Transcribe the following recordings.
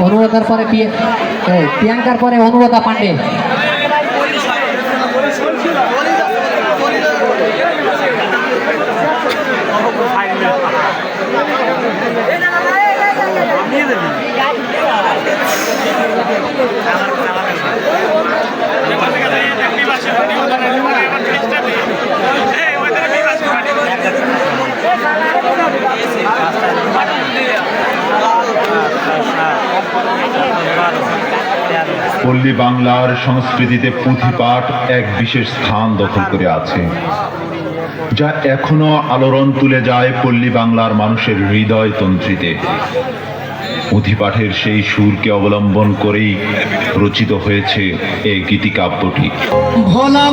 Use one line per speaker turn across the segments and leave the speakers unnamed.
অনুরাধার পরে প্রিয়াঙ্কার পরে অনুরাধা পান্ডে
পল্লী বাংলার সংস্কৃতিতে পুঁথিপাঠ এক বিশেষ স্থান দখল করে আছে, যা এখনও আলোড়ন তুলে যায় পল্লী বাংলার মানুষের হৃদয় তন্ত্রীতে পুঁথিপাঠের সেই সুরকে অবলম্বন করেই রচিত হয়েছে এই গীতিকাব্যটি।
ভোলা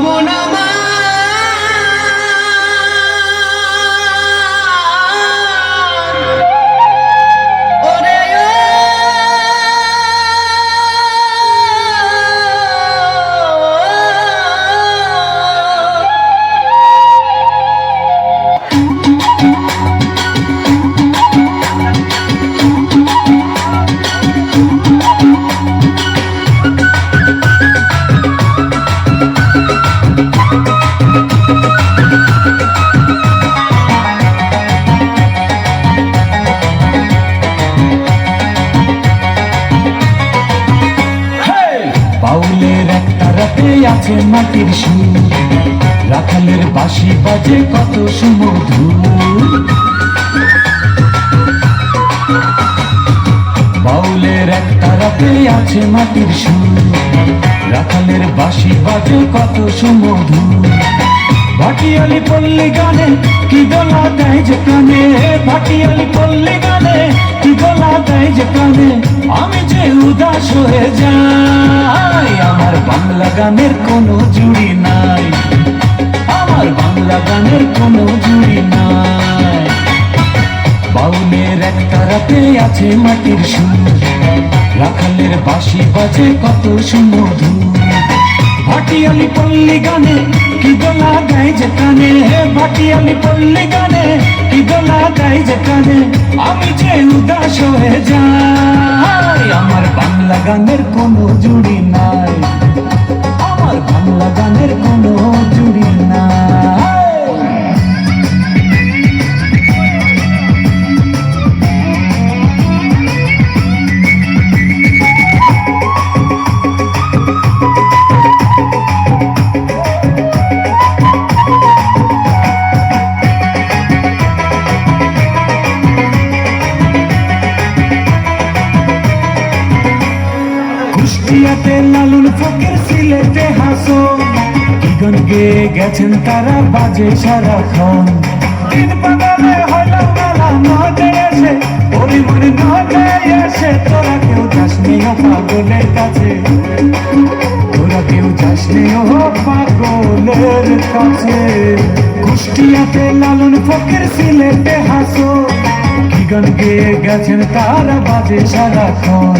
একটা আছে মাটির সুর রাখালের বাঁশি বাজে কত সুমধুর। বাউলের একটা রাতে আছে মাটির সুর রাখালের বাঁশি বাজে কত সুমধুর। ভাটিয়ালি পল্লী গানে কি দোলা দেয় যে কানে? ভাটিয়ালি পল্লী গানে কি দোলা দেয় যে কানে? আমি যে উদাস হয়ে যাই বাংলা গানের কোনো জুড়ি নাই। আমার বাংলা গানের কোনো জুড়ি নাই। বাউলের একটা রাতে আছে মাটির সুর। রাখালের বাঁশি বাজে কত সুমধুর। ভাটিয়ালি পল্লী গানে কি দোলা দেয় যে কানে? ভাটিয়ালি পল্লী গানে কি দোলা দেয় যে কানে? আমি যে উদাস হয়ে যাই, আমার বাংলা গানের কোনো জুড়ি নাই। বাংলা গানের কোনো কুষ্টিয়াতে লালুন ফকির সিলেটে হাসো গান গেয়ে গেছেন তারা বাজে সারাক্ষণ। দিন বাগানে হলো মেলা নদে এসে, পরিমণ নদে এসে। তোরা কেউ যাসনি ও পাগলের কাছে। তোরা কেউ যাসনি ও পাগলের কাছে। কুষ্টিয়াতে লালুন ফকির সিলেটে হাসো কি গান গেছেন তারা বাজে সারাক্ষণ।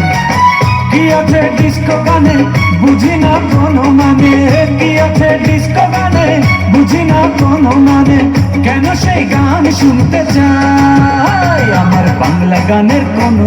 আছে ডিস্কো গানে, বুঝি না কোনো মানে। কি আছে ডিস্কো গানে, বুঝি না কোনো মানে। কেন সেই গান শুনতে চাই? আমার বাংলা গানের কোনো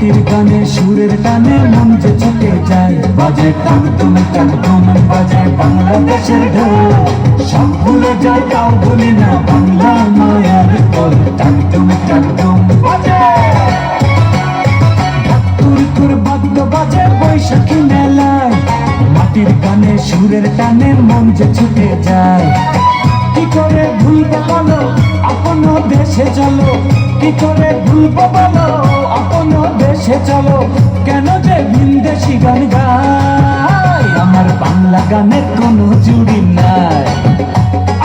মাটির গানে, সুরের টানে মন যে ছুটে যায়। বাজে টান তুমি টান তুমি বাজে বাংলাদেশের ঢোল। সব ভুলে যায় তাও বলি না বাংলা মায়ার কল। টান তুমি টান তুম বাজে। তুরতুর বাদ্য বাজে বৈশাখী মেলায় মাটির গানে, সুরের টানে মন যে ছুটে যায়। কি করে ভুলবো বলো, আপন দেশে চলো। কি করে ভুলবো বলো, আপন চলো, কেন যে ভিনদেশি গান গাই আমার বাংলা গানের কোনো জুড়ি নাই।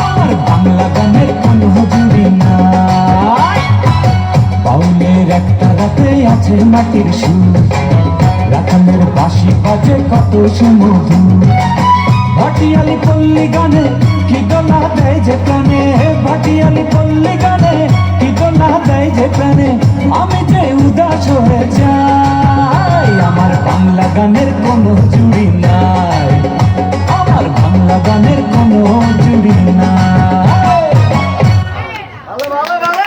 আমার বাংলা গানের কোনো জুড়ি নাই। বাউলের একটা রাতে আছে মাটির সুর। রাখালের বাঁশি বাজে কত সুমধুর। ভাটিয়ালি পল্লী গানে কি দোলা দেয় যে প্রাণে? ভাটিয়ালি পল্লী গানে কি দোলা দেয় যে প্রাণে আমি যে উদাস হয়ে যাই আমার